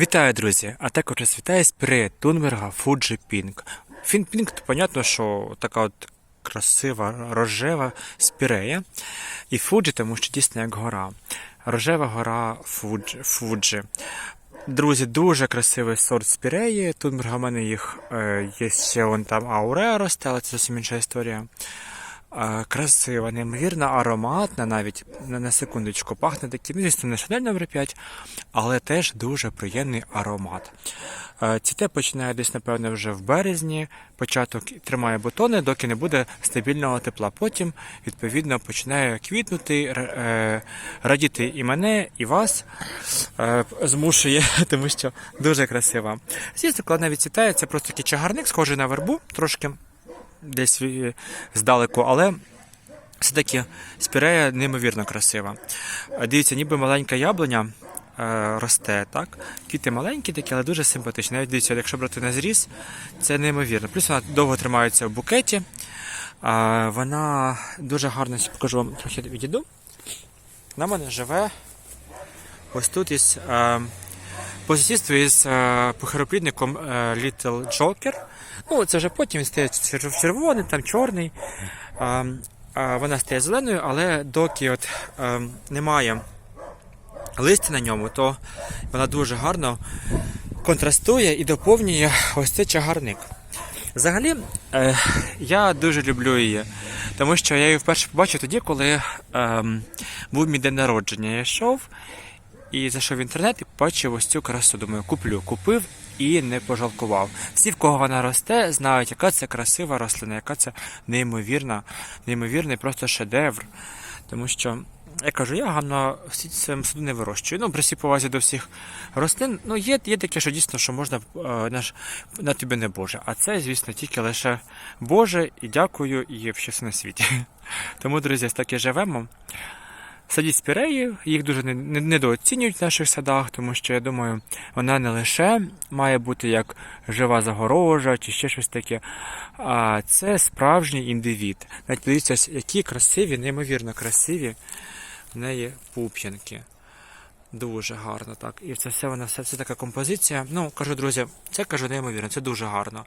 Вітаю, друзі! А також вітаю з при Тунберга Fuji Pink. Фін Pink, то понятно, що така от красива рожева спірея. І Fuji, тому що дійсно як гора. Рожева гора Fuji. Fuji. Друзі, дуже красивий сорт спіреї. Тунберга в мене їх е, є ще вон там ауреа росте, але це зовсім інша історія. Красива, неймовірно ароматна навіть на, секундочку. Пахне таким, звісно, не шанель номер 5, але теж дуже приємний аромат. Е, Цвіте починає десь, напевно, вже в березні. Початок тримає бутони, доки не буде стабільного тепла. Потім, відповідно, починає квітнути, е, радіти і мене, і вас. Е, Змушує, тому що дуже красива. Звісно, коли вона відцвітає, це просто такий чагарник, схожий на вербу, трошки десь е, здалеку, але все-таки спірея неймовірно красива. Дивіться, ніби маленька яблуня е, росте, так? Квіти маленькі такі, але дуже симпатичні. Навіть дивіться, якщо брати на зріз, це неймовірно. Плюс вона довго тримається в букеті. Вона дуже гарно, покажу вам трохи відійду. В мене живе ось тут із е, по сусідству із похироплідником Little Joker. Ну, це вже потім стає червоний, там чорний. А, а вона стає зеленою, але доки от е, немає листя на ньому, то вона дуже гарно контрастує і доповнює ось цей чагарник. Взагалі, е, я дуже люблю її, тому що я її вперше побачив тоді, коли ем, був мій день народження. Я йшов і зайшов в інтернет і побачив ось цю красу. Думаю, куплю. Купив і не пожалкував. Всі, в кого вона росте, знають, яка це красива рослина, яка це неймовірна, неймовірний просто шедевр. Тому що, я кажу, я гарно в своєму саду не вирощую. Ну, при всій повазі до всіх рослин, ну є, є таке, що дійсно, що можна е, наш, на тобі не Боже. А це, звісно, тільки лише Боже, і дякую, і все на світі. Тому, друзі, так і живемо. Садіть спіреї, їх дуже не- не- недооцінюють в наших садах, тому що я думаю, вона не лише має бути як жива загорожа чи ще щось таке, а це справжній індивід. Навіть подивіться, які красиві, неймовірно красиві в неї пуп'янки. Дуже гарно так. І це все вона все, все така композиція. Ну, кажу, друзі, це кажу неймовірно, це дуже гарно.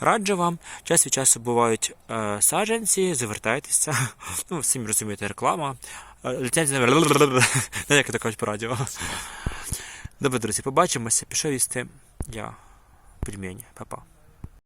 Раджу вам. Час від часу бувають е, саджанці, звертайтеся. Ну, всім розумієте, реклама. Ліцензія як це кажуть по радіо. Добре, друзі, побачимося. Пішов їсти я пельмені. Па-па.